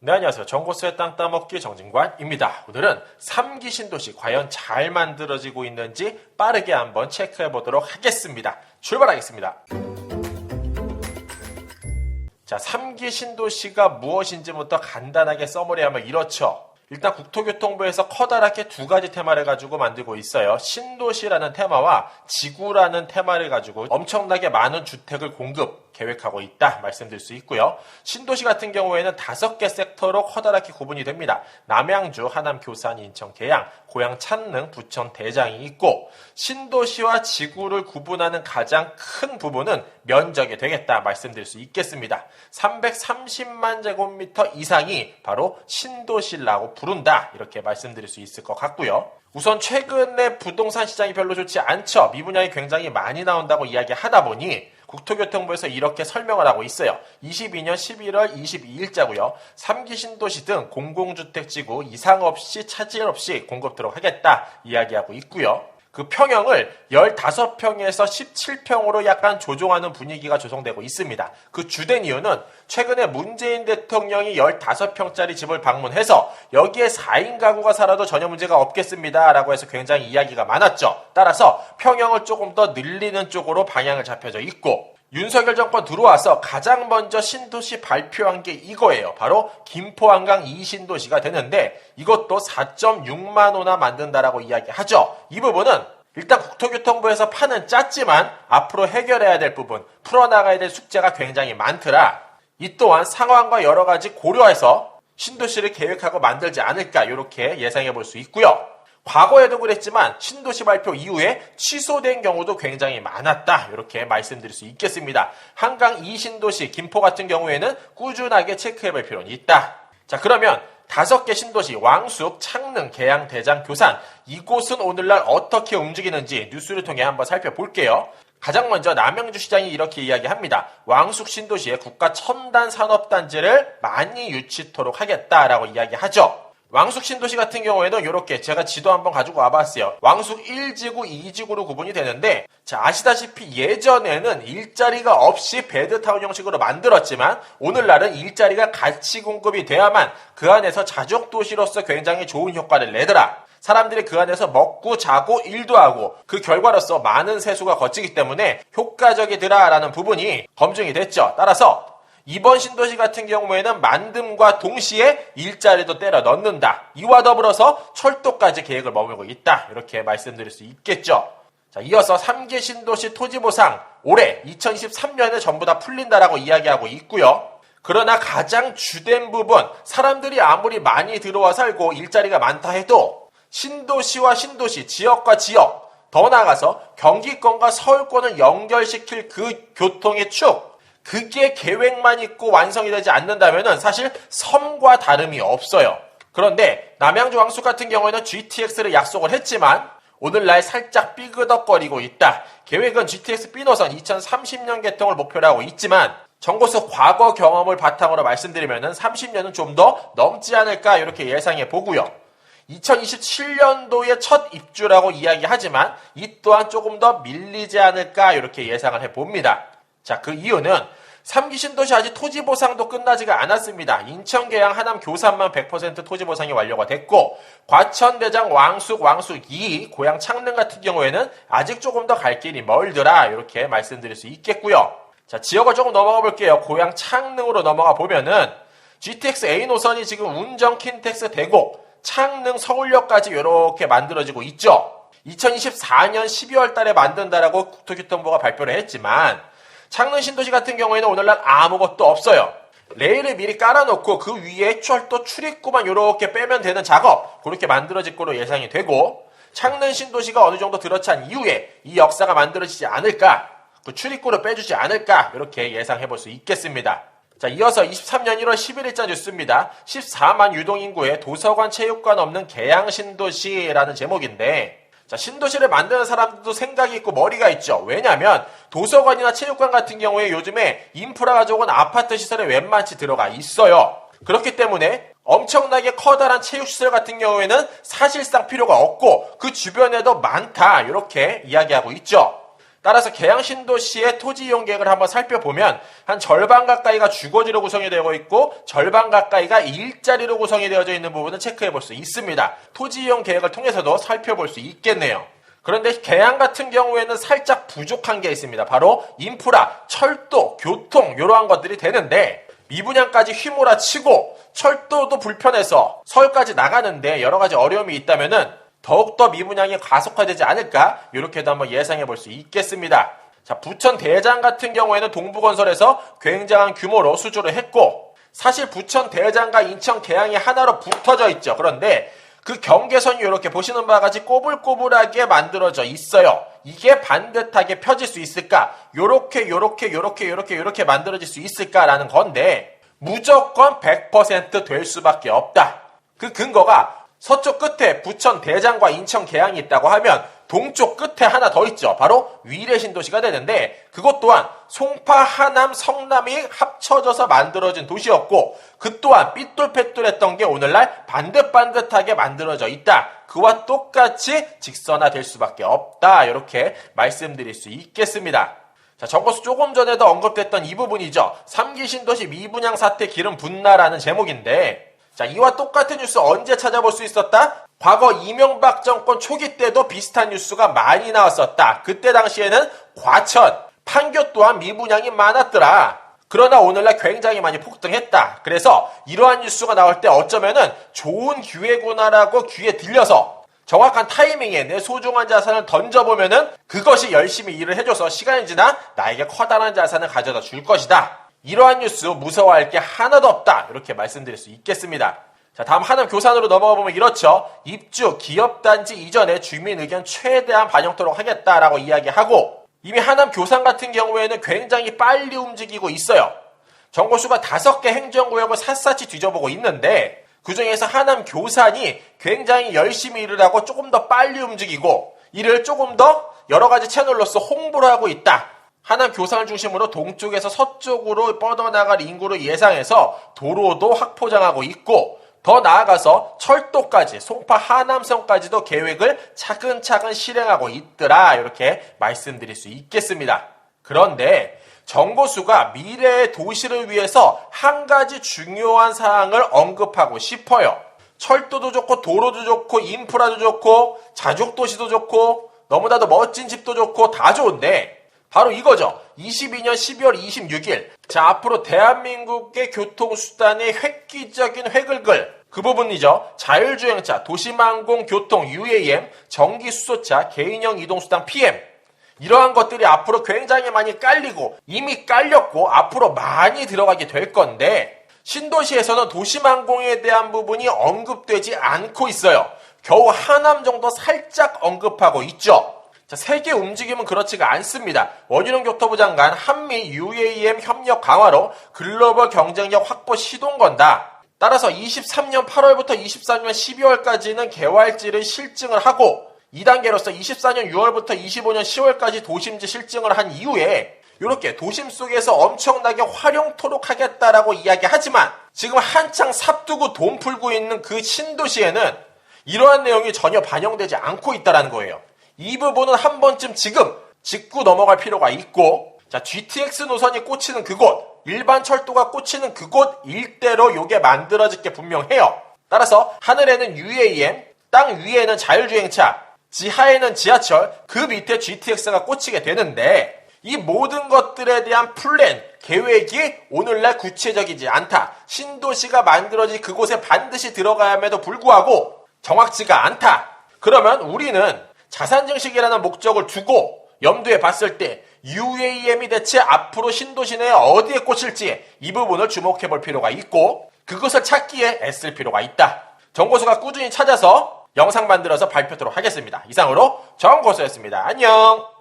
네, 안녕하세요. 정보스의 땅 따먹기 정진관입니다. 오늘은 3기 신도시 과연 잘 만들어지고 있는지 빠르게 한번 체크해 보도록 하겠습니다. 출발하겠습니다. 자, 3기 신도시가 무엇인지부터 간단하게 써머리하면 이렇죠. 일단 국토교통부에서 커다랗게 두 가지 테마를 가지고 만들고 있어요. 신도시라는 테마와 지구라는 테마를 가지고 엄청나게 많은 주택을 공급 계획하고 있다 말씀드릴 수 있고요. 신도시 같은 경우에는 다섯 개 섹터로 커다랗게 구분이 됩니다. 남양주, 하남, 교산, 인천, 계양, 고양, 찬릉, 부천, 대장이 있고 신도시와 지구를 구분하는 가장 큰 부분은 면적이 되겠다 말씀드릴 수 있겠습니다. 330만 제곱미터 이상이 바로 신도시라고 부른다 이렇게 말씀드릴 수 있을 것 같고요. 우선 최근에 부동산 시장이 별로 좋지 않죠. 미분양이 굉장히 많이 나온다고 이야기하다 보니 국토교통부에서 이렇게 설명을 하고 있어요. 22년 11월 22일자고요. 3기 신도시 등 공공주택지구 이상 없이 차질 없이 공급토록 하겠다 이야기하고 있고요. 그 평형을 15평에서 17평으로 약간 조정하는 분위기가 조성되고 있습니다. 그 주된 이유는 최근에 문재인 대통령이 15평짜리 집을 방문해서 여기에 4인 가구가 살아도 전혀 문제가 없겠습니다. 라고 해서 굉장히 이야기가 많았죠. 따라서 평형을 조금 더 늘리는 쪽으로 방향을 잡혀져 있고 윤석열 정권 들어와서 가장 먼저 신도시 발표한 게 이거예요. 바로 김포 한강 2신도시가 되는데 이것도 4.6만 호나 만든다라고 이야기하죠. 이 부분은 일단 국토교통부에서 판은 짰지만 앞으로 해결해야 될 부분, 풀어나가야 될 숙제가 굉장히 많더라. 이 또한 상황과 여러 가지 고려해서 신도시를 계획하고 만들지 않을까 이렇게 예상해 볼 수 있고요. 과거에도 그랬지만 신도시 발표 이후에 취소된 경우도 굉장히 많았다. 이렇게 말씀드릴 수 있겠습니다. 한강 이신도시 김포 같은 경우에는 꾸준하게 체크해 볼 필요는 있다. 자, 그러면 다섯 개 신도시 왕숙, 창릉, 계양, 대장, 교산 이곳은 오늘날 어떻게 움직이는지 뉴스를 통해 한번 살펴볼게요. 가장 먼저 남양주 시장이 이렇게 이야기합니다. 왕숙 신도시에 국가 첨단 산업단지를 많이 유치토록 하겠다라고 이야기하죠. 왕숙 신도시 같은 경우에는 이렇게 제가 지도 한번 가지고 와봤어요. 왕숙 1지구, 2지구로 구분이 되는데 자 아시다시피 예전에는 일자리가 없이 베드타운 형식으로 만들었지만 오늘날은 일자리가 같이 공급이 돼야만 그 안에서 자족 도시로서 굉장히 좋은 효과를 내더라. 사람들이 그 안에서 먹고 자고 일도 하고 그 결과로서 많은 세수가 거치기 때문에 효과적이더라라는 부분이 검증이 됐죠. 따라서 이번 신도시 같은 경우에는 만듦과 동시에 일자리도 때려 넣는다. 이와 더불어서 철도까지 계획을 머물고 있다. 이렇게 말씀드릴 수 있겠죠. 자, 이어서 3개 신도시 토지보상 올해 2023년에 전부 다 풀린다라고 이야기하고 있고요. 그러나 가장 주된 부분 사람들이 아무리 많이 들어와 살고 일자리가 많다 해도 신도시와 신도시, 지역과 지역 더 나아가서 경기권과 서울권을 연결시킬 그 교통의 축 그게 계획만 있고 완성이 되지 않는다면 사실 섬과 다름이 없어요. 그런데 남양주 왕숙 같은 경우에는 GTX를 약속을 했지만 오늘날 살짝 삐그덕거리고 있다. 계획은 GTX B 노선 2030년 개통을 목표로 하고 있지만 정고수 과거 경험을 바탕으로 말씀드리면 30년은 좀 더 넘지 않을까 이렇게 예상해 보고요. 2027년도에 첫 입주라고 이야기하지만 이 또한 조금 더 밀리지 않을까 이렇게 예상을 해 봅니다. 자, 그 이유는 3기 신도시 아직 토지 보상도 끝나지가 않았습니다. 인천, 계양, 하남, 교산만 100% 토지 보상이 완료가 됐고 과천, 대장, 왕숙, 왕숙 2, 고양, 창릉 같은 경우에는 아직 조금 더 갈 길이 멀더라 이렇게 말씀드릴 수 있겠고요. 자, 지역을 조금 넘어가 볼게요. 고양, 창릉으로 넘어가 보면은 GTX A 노선이 지금 운정, 킨텍스, 대곡, 창릉, 서울역까지 이렇게 만들어지고 있죠. 2024년 12월 달에 만든다라고 국토교통부가 발표를 했지만 창릉 신도시 같은 경우에는 오늘날 아무것도 없어요. 레일을 미리 깔아놓고 그 위에 철도 출입구만 이렇게 빼면 되는 작업 그렇게 만들어질 거로 예상이 되고 창릉 신도시가 어느 정도 들어찬 이후에 이 역사가 만들어지지 않을까 그 출입구를 빼주지 않을까 이렇게 예상해 볼 수 있겠습니다. 자, 이어서 23년 1월 11일자 뉴스입니다. 14만 유동인구의 도서관 체육관 없는 개양 신도시라는 제목인데 자, 신도시를 만드는 사람들도 생각이 있고 머리가 있죠. 왜냐하면 도서관이나 체육관 같은 경우에 요즘에 인프라가 적은 아파트 시설에 웬만치 들어가 있어요. 그렇기 때문에 엄청나게 커다란 체육시설 같은 경우에는 사실상 필요가 없고 그 주변에도 많다. 이렇게 이야기하고 있죠. 따라서 계양 신도시의 토지 이용 계획을 한번 살펴보면 한 절반 가까이가 주거지로 구성이 되고 있고 절반 가까이가 일자리로 구성이 되어져 있는 부분을 체크해 볼 수 있습니다. 토지 이용 계획을 통해서도 살펴볼 수 있겠네요. 그런데 계양 같은 경우에는 살짝 부족한 게 있습니다. 바로 인프라, 철도, 교통 이러한 것들이 되는데 미분양까지 휘몰아치고 철도도 불편해서 서울까지 나가는데 여러 가지 어려움이 있다면은 더욱더 미분양이 가속화되지 않을까 이렇게도 한번 예상해 볼 수 있겠습니다. 자, 부천 대장 같은 경우에는 동부건설에서 굉장한 규모로 수주를 했고 사실 부천 대장과 인천 계양이 하나로 붙어져 있죠. 그런데 그 경계선이 이렇게 보시는 바와 같이 꼬불꼬불하게 만들어져 있어요. 이게 반듯하게 펴질 수 있을까? 요렇게 요렇게 요렇게 요렇게 요렇게 만들어질 수 있을까라는 건데 무조건 100%될 수밖에 없다. 그 근거가 서쪽 끝에 부천 대장과 인천 계양이 있다고 하면 동쪽 끝에 하나 더 있죠. 바로 위례 신도시가 되는데 그것 또한 송파, 하남, 성남이 합쳐져서 만들어진 도시였고 그 또한 삐뚤빼뚤했던 게 오늘날 반듯반듯하게 만들어져 있다. 그와 똑같이 직선화될 수밖에 없다. 이렇게 말씀드릴 수 있겠습니다. 자, 정거수 조금 전에도 언급됐던 이 부분이죠. 3기 신도시 미분양 사태 기름 분나라는 제목인데 자, 이와 똑같은 뉴스 언제 찾아볼 수 있었다? 과거 이명박 정권 초기 때도 비슷한 뉴스가 많이 나왔었다. 그때 당시에는 과천, 판교 또한 미분양이 많았더라. 그러나 오늘날 굉장히 많이 폭등했다. 그래서 이러한 뉴스가 나올 때 어쩌면은 좋은 기회구나라고 귀에 들려서 정확한 타이밍에 내 소중한 자산을 던져보면은 그것이 열심히 일을 해줘서 시간이 지나 나에게 커다란 자산을 가져다 줄 것이다. 이러한 뉴스 무서워할 게 하나도 없다. 이렇게 말씀드릴 수 있겠습니다. 자, 다음 하남 교산으로 넘어가 보면 이렇죠. 입주, 기업 단지 이전에 주민 의견 최대한 반영토록 하겠다라고 이야기하고 이미 하남 교산 같은 경우에는 굉장히 빨리 움직이고 있어요. 정보수가 다섯 개 행정구역을 샅샅이 뒤져보고 있는데 그 중에서 하남 교산이 굉장히 열심히 일을 하고 조금 더 빨리 움직이고 이를 조금 더 여러 가지 채널로서 홍보를 하고 있다. 하남 교산을 중심으로 동쪽에서 서쪽으로 뻗어나갈 인구를 예상해서 도로도 확포장하고 있고 더 나아가서 철도까지 송파 하남선까지도 계획을 차근차근 실행하고 있더라 이렇게 말씀드릴 수 있겠습니다. 그런데 정보수가 미래의 도시를 위해서 한 가지 중요한 사항을 언급하고 싶어요. 철도도 좋고 도로도 좋고 인프라도 좋고 자족도시도 좋고 너무나도 멋진 집도 좋고 다 좋은데 바로 이거죠. 22년 12월 26일. 자, 앞으로 대한민국의 교통수단의 획기적인 획을 글. 그 부분이죠. 자율주행차, 도시망공, 교통, UAM, 전기수소차, 개인형 이동수단 PM. 이러한 것들이 앞으로 굉장히 많이 깔리고 이미 깔렸고 앞으로 많이 들어가게 될 건데 신도시에서는 도시망공에 대한 부분이 언급되지 않고 있어요. 겨우 하남 정도 살짝 언급하고 있죠. 자, 세계 움직임은 그렇지가 않습니다. 원희룡 교토부 장관 한미 UAM 협력 강화로 글로벌 경쟁력 확보 시동 건다. 따라서 23년 8월부터 24년 12월까지는 개활지를 실증을 하고 2단계로서 24년 6월부터 25년 10월까지 도심지 실증을 한 이후에 이렇게 도심 속에서 엄청나게 활용토록 하겠다라고 이야기하지만 지금 한창 삽두고 돈 풀고 있는 그 신도시에는 이러한 내용이 전혀 반영되지 않고 있다는 거예요. 이 부분은 한 번쯤 지금 짚고 넘어갈 필요가 있고 자 GTX 노선이 꽂히는 그곳 일반 철도가 꽂히는 그곳 일대로 요게 만들어질 게 분명해요. 따라서 하늘에는 UAM, 땅 위에는 자율주행차, 지하에는 지하철, 그 밑에 GTX가 꽂히게 되는데 이 모든 것들에 대한 플랜, 계획이 오늘날 구체적이지 않다. 신도시가 만들어진 그곳에 반드시 들어가야 함에도 불구하고 정확지가 않다. 그러면 우리는 자산 증식이라는 목적을 두고 염두에 봤을 때 UAM이 대체 앞으로 신도시 내에 어디에 꽂힐지 이 부분을 주목해 볼 필요가 있고 그것을 찾기에 애쓸 필요가 있다. 정고수가 꾸준히 찾아서 영상 만들어서 발표하도록 하겠습니다. 이상으로 정고수였습니다. 안녕!